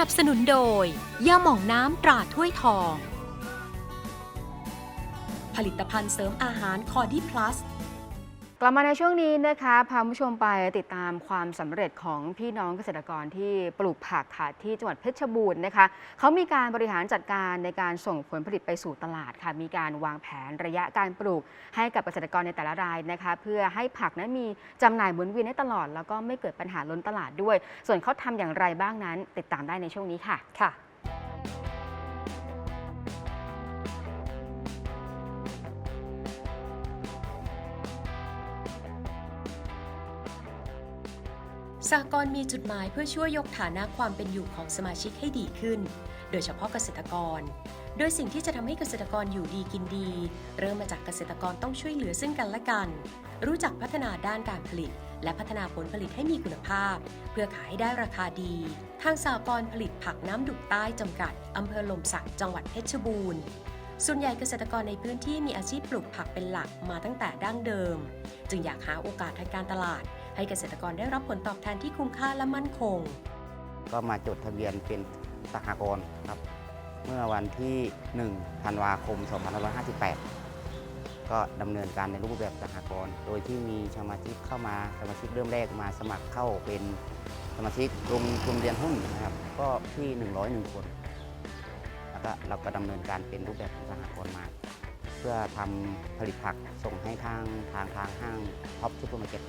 นับสนุนโดยยาหม่องน้ำตราถ้วยทอง ผลิตภัณฑ์เสริมอาหารคอดี้พลัส กลับมาในช่วงนี้นะคะพาผู้ชมไปติดตามความสำเร็จของพี่น้องเกษตรกรที่ปลูกผักค่ะที่จังหวัดเพชรบูรณ์นะคะเขามีการบริหารจัดการในการส่งผลผลิตไปสู่ตลาดค่ะ มีการวางแผนระยะการปลูก ให้กับเกษตรกรในแต่ละรายนะคะ เพื่อให้ผักนั้นมีจำหน่ายหมุนเวียนได้ตลอด แล้วก็ไม่เกิดปัญหาล้นตลาดด้วย ส่วนเขาทำอย่างไรบ้างนั้น ติดตามได้ในช่วงนี้ค่ะค่ะ สากลมีจุดหมายเพื่อช่วยยกฐานะความเป็นอยู่ของสมาชิกให้ดีขึ้น โดยเฉพาะเกษตรกร โดยสิ่งที่จะทำให้เกษตรกรอยู่ดีกินดี เริ่มมาจากเกษตรกรต้องช่วยเหลือซึ่งกันและกัน รู้จักพัฒนาด้านการผลิต และพัฒนาผลผลิตให้มีคุณภาพ เพื่อขายให้ได้ราคาดี ทางสากลผลิตผักน้ำดุกใต้จำกัดอำเภอลมสักจังหวัดเพชรบูรณ์ส่วนใหญ่เกษตรกรในพื้นที่มีอาชีพปลูกผักเป็นหลักมาตั้งแต่ดั้งเดิม จึงอยากหาโอกาสทางการตลาด ให้เกษตรกรได้รับผลตอบแทนที่คุ้มค่าและมั่นคง ก็มาจดทะเบียนเป็นสหกรณ์ครับ เมื่อวันที่1ธันวาคม 2558 ก็ดำเนินการในรูปแบบสหกรณ์โดยที่มีสมาชิกเข้ามาสมาชิกเริ่มแรกมาสมัครเข้าเป็นสมาชิกลงทุนเรียนหุ้นนะครับ ก็ที่ 101 คน แล้วก็เราก็ดำเนินการเป็นรูปแบบสหกรณ์มาเพื่อทำผลิตผักส่งให้ทางทางทางห้างท็อปซูเปอร์มาร์เก็ต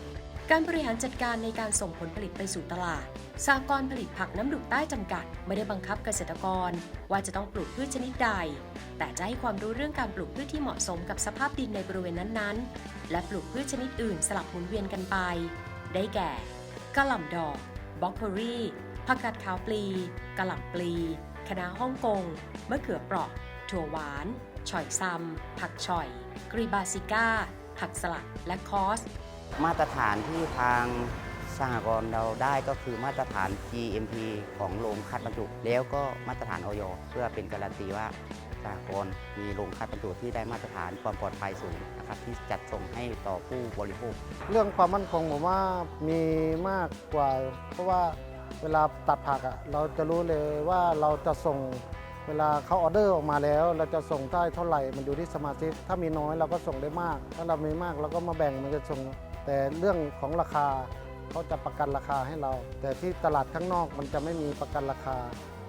การบริหารจัดการในการส่งผลผลิตไปสู่ตลาดสากรผลิตผักน้ำดุกใต้จำกัด ไม่ได้บังคับเกษตรกร ว่าจะต้องปลูกพืชชนิดใด แต่จะให้ความรู้เรื่องการปลูกพืชที่เหมาะสมกับสภาพดินในบริเวณนั้นๆ และปลูกพืชชนิดอื่นสลับหมุนเวียนกันไป ได้แก่กระหล่ำดอกบล็อกโคลีผักกาดขาวปลีกระหล่ำปลีคะน้าฮ่องกงมะเขือเปราะ ถั่วหวานฉ่อยซัมผักฉ่อย กรีบาซิก้าผักสลัดและคอส มาตรฐานที่ทางสหกรณ์เราได้ก็คือมาตรฐาน GMP ของโรงคัดบรรจุแล้วก็มาตรฐานออยเพื่อเป็นการันตีว่าสหกรณ์มีโรงคัดบรรจุที่ได้มาตรฐานความปลอดภัยสูงนะครับที่จัดส่งให้ต่อผู้บริโภค เรื่องความมั่นคงผมว่ามีมากกว่า เพราะว่าเวลาตัดผักอะเราจะรู้เลยว่าเราจะส่งเวลาเขาออเดอร์ออกมาแล้ว เราจะส่งได้เท่าไหร่มันอยู่ที่สมาชิกถ้ามีน้อยเราก็ส่งได้มาก ถ้าเรามีมากเราก็มาแบ่งมันจะส่ง แต่เรื่องของราคาเขาจะประกันราคาให้เรา แต่ที่ตลาดข้างนอกมันจะไม่มีประกันราคา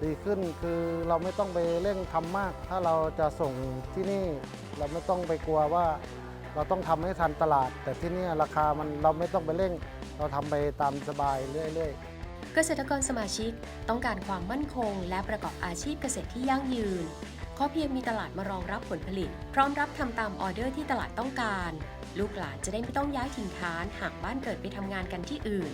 ดีขึ้นคือเราไม่ต้องไปเร่งทำมาก ถ้าเราจะส่งที่นี่เราไม่ต้องไปกลัวว่า เราต้องทำให้ทันตลาด แต่ที่นี่ราคามันเราไม่ต้องไปเร่ง เราทำไปตามสบายเรื่อยๆเกษตรกรสมาชิกต้องการความมั่นคงและประกอบอาชีพเกษตรที่ยั่งยืน ขอเพียงมีตลาดมารองรับผลผลิต พร้อมรับทำตามออเดอร์ที่ตลาดต้องการ ลูกหลานจะได้ไม่ต้องย้ายถิ่นฐานหากบ้านเกิดไปทำงานกันที่อื่น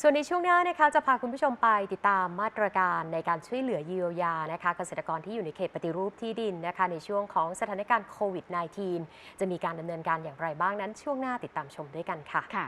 ส่วนในช่วงหน้านะคะจะพาคุณผู้ชมไปติดตามมาตรการในการช่วยเหลือเยียวยานะคะ เกษตรกรที่อยู่ในเขตปฏิรูปที่ดินนะคะ ในช่วงของสถานการณ์โควิด -19 จะมีการดำเนินการอย่างไรบ้างนั้น ช่วงหน้าติดตามชมด้วยกันค่ะค่ะ